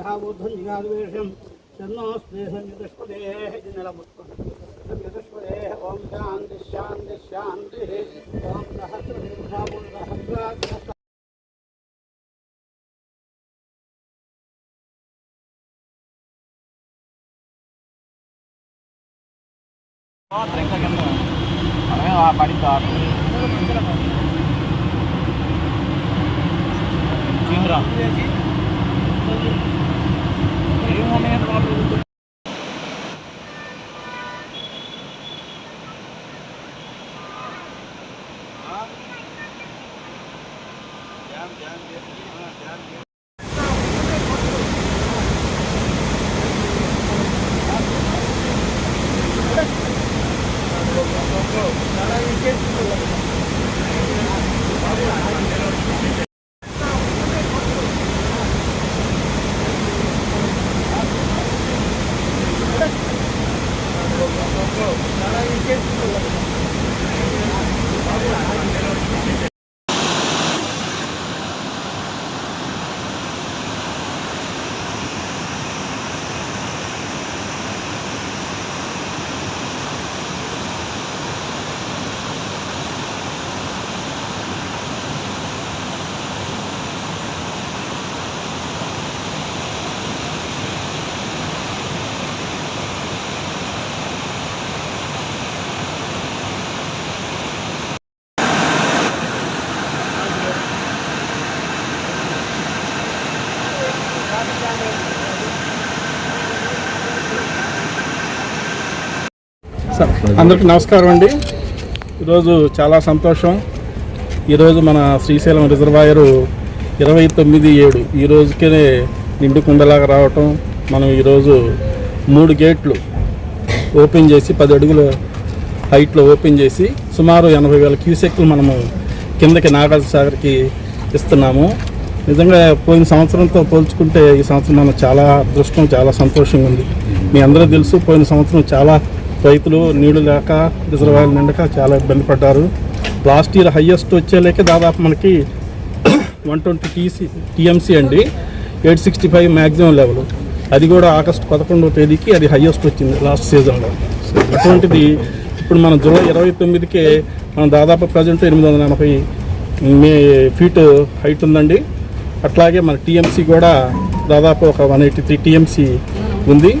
यः बौद्धनिगाद्वेषं शर्णोस्तेहन्यतस्पदेः इति नलमुत्पन्नयतस्पदेः ॐ शान्तिः शान्तिः। शान्तिः ॐ सहस्रसहस्रा படித்தார் हुआ मैं तो आप लोगों को ध्यान ध्यान ध्यान। もう、7に行け。అందరికి నమస్కారం అండి. ఈరోజు చాలా సంతోషం. ఈరోజు మన శ్రీశైలం రిజర్వాయరు ఇరవై తొమ్మిది ఏడు. ఈ రోజుకే నిండు కుండలాగా రావటం మనం ఈరోజు మూడు గేట్లు ఓపెన్ చేసి పది అడుగుల హైట్లో ఓపెన్ చేసి సుమారు ఎనభై వేల క్యూసెక్లు మనము కిందకి నాగార్జున సాగర్కి ఇస్తున్నాము. నిజంగా పోయిన సంవత్సరంతో పోల్చుకుంటే ఈ సంవత్సరం మనం చాలా అదృష్టం చాలా సంతోషంగా ఉంది. మీ అందరూ తెలుసు పోయిన సంవత్సరం చాలా రైతులు నీళ్ళు లేక రిజర్వాయర్లు నిండక చాలా ఇబ్బంది పడ్డారు. లాస్ట్ ఇయర్ హయ్యెస్ట్ వచ్చేలేక దాదాపు మనకి వన్ ట్వంటీ టీసీ టీఎంసీ అండి. Eight sixty five maximum level. అది కూడా ఆగస్టు పదకొండవ తేదీకి అది హయ్యెస్ట్ వచ్చింది లాస్ట్ సీజన్లో. అటువంటిది ఇప్పుడు మన జూలై ఇరవై తొమ్మిదికే మనం దాదాపు ప్రజెంట్ ఎనిమిది వందల ఎనభై మే ఫీట్ హైట్ ఉందండి. అట్లాగే మన టీఎంసీ కూడా దాదాపు ఒక వన్ ఎయిటీ త్రీ టీఎంసీ ఉంది.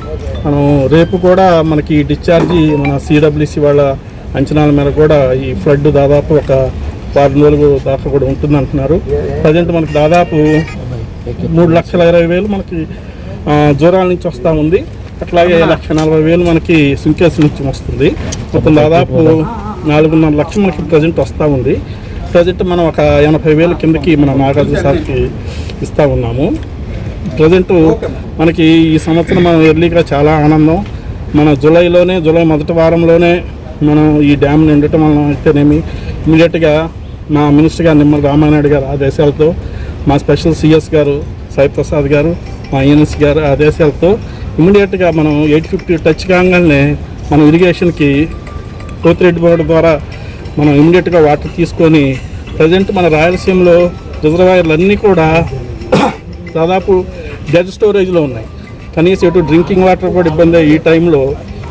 మనం రేపు కూడా మనకి డిశ్చార్జి మన సిడబ్ల్యూసి వాళ్ళ అంచనాల మేర కూడా ఈ ఫ్లడ్ దాదాపు ఒక వారం రోజులు దాకా కూడా ఉంటుంది అంటున్నారు ప్రజెంట్ మనకి దాదాపు మూడు లక్షల ఇరవై వేలు మనకి జ్వరాల నుంచి వస్తూ ఉంది. అట్లాగే లక్ష నలభై వేలు మనకి సుంకేస్ నుంచి వస్తుంది. మొత్తం దాదాపు నాలుగున్నర లక్షలు మనకి ప్రజెంట్ వస్తూ ఉంది. ప్రజెంట్ మనం ఒక ఎనభై వేలు కిందకి మన నాగార్జున సార్కి ఇస్తూ ఉన్నాము. ప్రజెంట్ మనకి ఈ సంవత్సరం మనం ఎర్లీగా చాలా ఆనందం. మన జూలైలోనే జూలై మొదటి వారంలోనే మనం ఈ డ్యామ్ నిండటం వలన అయితేనేమి ఇమీడియట్గా మా మినిస్టర్ గారు నిమ్మల రామానాయుడు గారు ఆదేశాలతో మా స్పెషల్ సిఎస్ గారు సాయి ప్రసాద్ గారు మా ఈఎన్ఎస్ గారు ఆదేశాలతో ఇమీడియట్గా మనం ఎయిట్ ఫిఫ్టీ టచ్ కాగానే మనం ఇరిగేషన్కి కోతిరెడ్డి బోర్డు ద్వారా మనం ఇమీడియట్గా వాటర్ తీసుకొని ప్రజెంట్ మన రాయలసీమలో రిజర్వాయర్లు అన్నీ కూడా దాదాపు డెడ్ స్టోరేజ్లో ఉన్నాయి. కనీసం ఎటు డ్రింకింగ్ వాటర్ కూడా ఇబ్బంది ఈ టైంలో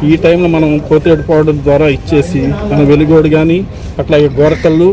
ఈ టైంలో మనం పోతేడు పౌడర్ ద్వారా ఇచ్చేసి మన వెలుగోడు కానీ అట్లాగే గోరకల్లు